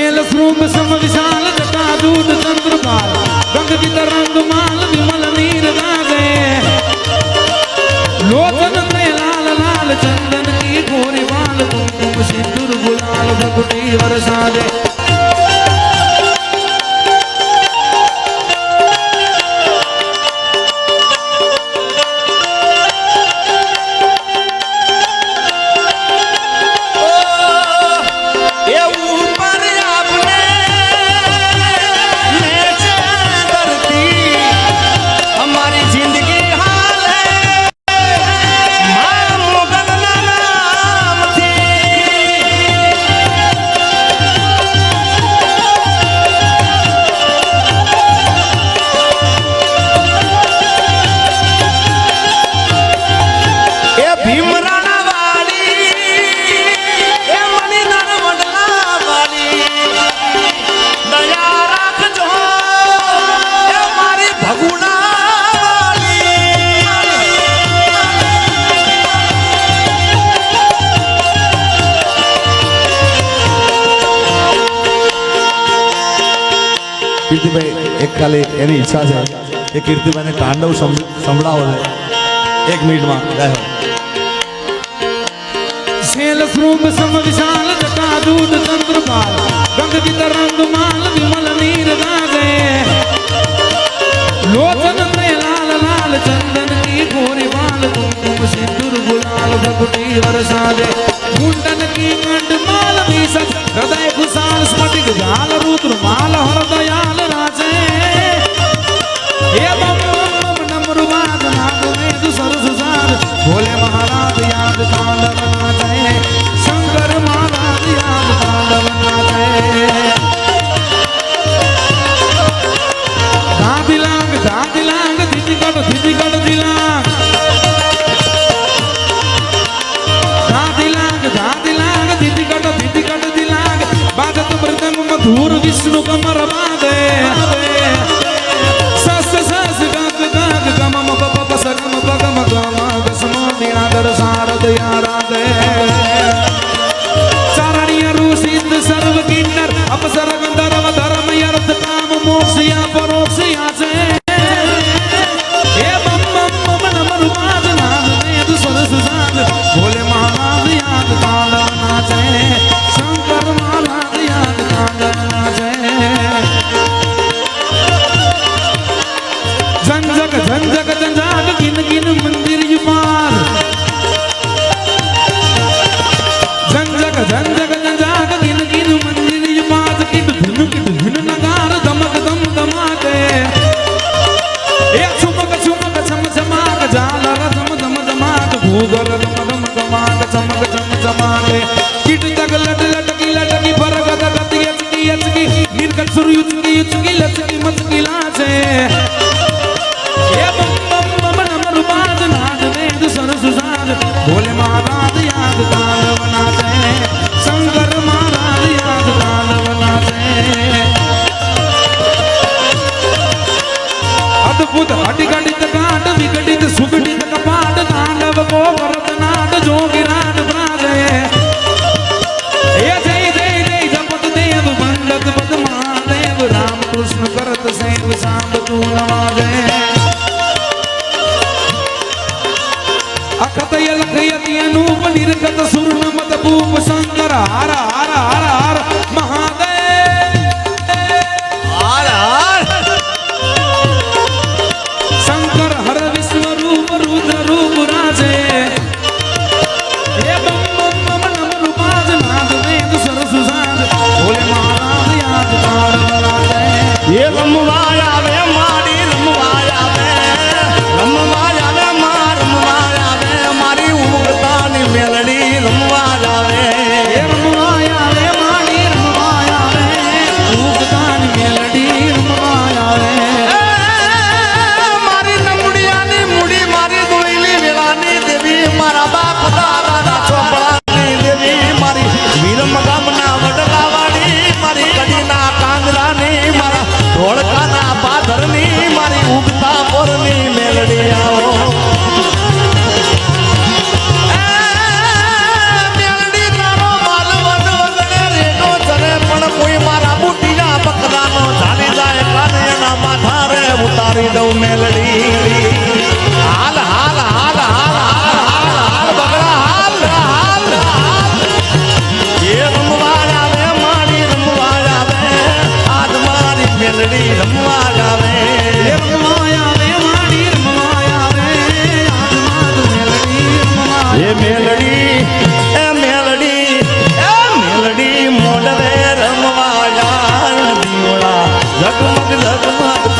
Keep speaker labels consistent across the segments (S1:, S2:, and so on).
S1: Shell શ્રુમ સમ વિશાલ જટા દૂધ ચંદ્રપાલ. ગંગ વિતરંગ માલ વિમલ નીર ગાજે લોચન તે લાલ લાલ ચંદન કી ગોરી વાલ કુમકુમ સિંદૂર ગુલાલ ભગુટી વરસાદે
S2: કીર્તિભાઈ, એક ખાલી એની ઈચ્છા છે કે કીર્તિભાઈને તાંડવ સંભળાવો છે. એક મિનિટમાં ગાયો
S1: શેલ શ્રુમ સમ વિશાલ જટા દૂધ ચંદ્રપાલ રંગ વિતરંગ માલ, વિમલ નીર રાજે લોચન મે લાલ લાલ ચંદન કી ગોરી વાલ, કુમકુમ સિંદૂર ગુલાલ ભગતી વરસાદે વિષ્ણુ કમર બાંધે. સસ સસ, ગગ ગગ ગમ મ પ પ સ ગમ પ ગમ ગમ ગસમ વીણાધર શારદ આરાધે ચારણીય સુરયુ ચુકી ચુકી લચકી મચકીલા છે એ બમ બમ બમણ અમરુ બાજ નાદ વેદ સર સુસાદ ભોલે મહારાજ યાદ તાલવના છે શંકર મહારાજ યાદ તાલવના કપાટ તાંડવ ગોવર it was on the
S3: એ રમવા મારી દઉં મેલડી હાલ હાલ હાલ હાલ હાલ બગડા હાલ હાલ એ રમવા આવે મારી રમવા આવે આજ મારી મેલડી રમવા આવે
S1: એ મેલડી
S3: એ મેલડી એ મેલડી મોડવે રમવા જાય દીવડા ઝગમગ ઝગમગ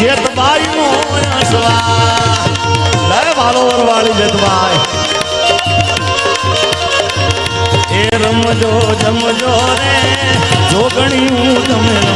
S3: જેતબાઈ નો અસવા લે વાલો વરવાળી જેતબાઈ એ રમજો જમજો રે જોગણી હું તમને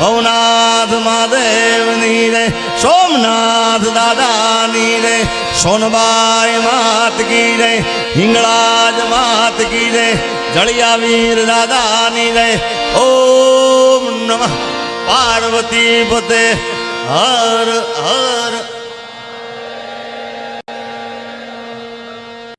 S3: ભવનાથ મહાદેવની રે સોમનાથ દાદાની રે સોનબાઈ માત કી રે હિંગળાજ માત કી રે જળિયાવીર દાદાની રે ઓમ નમઃ. પાર્વતી પતે, હર હર